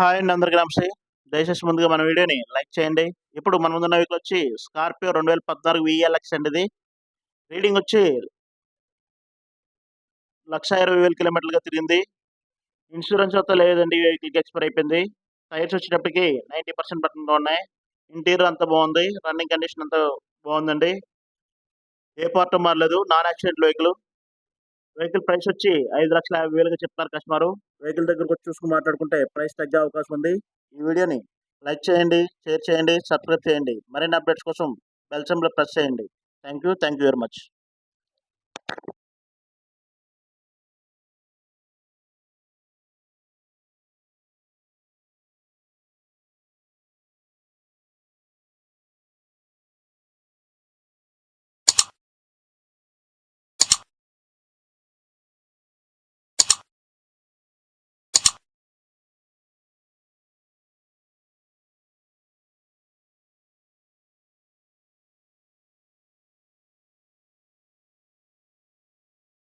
Hi అండి అందరికీ నమస్తే. దయచేసి ముందుగా మన వీడియోని లైక్ చేయండి. ఇప్పుడు మన ముందున్న వీక్ వచ్చి స్కార్పియో రెండు వేల పద్నాలుగు విఎల్ఎక్స్ అండి ఇది. రీడింగ్ వచ్చి లక్ష ఇరవై వేల కిలోమీటర్లుగా తిరిగింది. ఇన్సూరెన్స్ అయితే లేదండి వెహికల్కి ఎక్స్పైర్ అయిపోయింది. టైర్స్ వచ్చేటప్పటికి నైంటీ పర్సెంట్ బట్టన్గా ఉన్నాయి. ఇంటీరియర్ అంతా బాగుంది. రన్నింగ్ కండిషన్ అంతా బాగుందండి. ఏ పార్ట్ మారలేదు. Non accident vehicle. Vehicle price వచ్చి ఐదు లక్షల యాభై వేలుగా చెప్తున్నారు కస్టమర్. వెహికల్ దగ్గరకు వచ్చి చూసుకుని మాట్లాడుకుంటే ప్రైస్ తగ్గే అవకాశం ఉంది. ఈ వీడియోని లైక్ చేయండి షేర్ చేయండి సబ్స్క్రైబ్ చేయండి. మరిన్ని అప్డేట్స్ కోసం బెల్ ప్రెస్ చేయండి. Thank you thank you very much.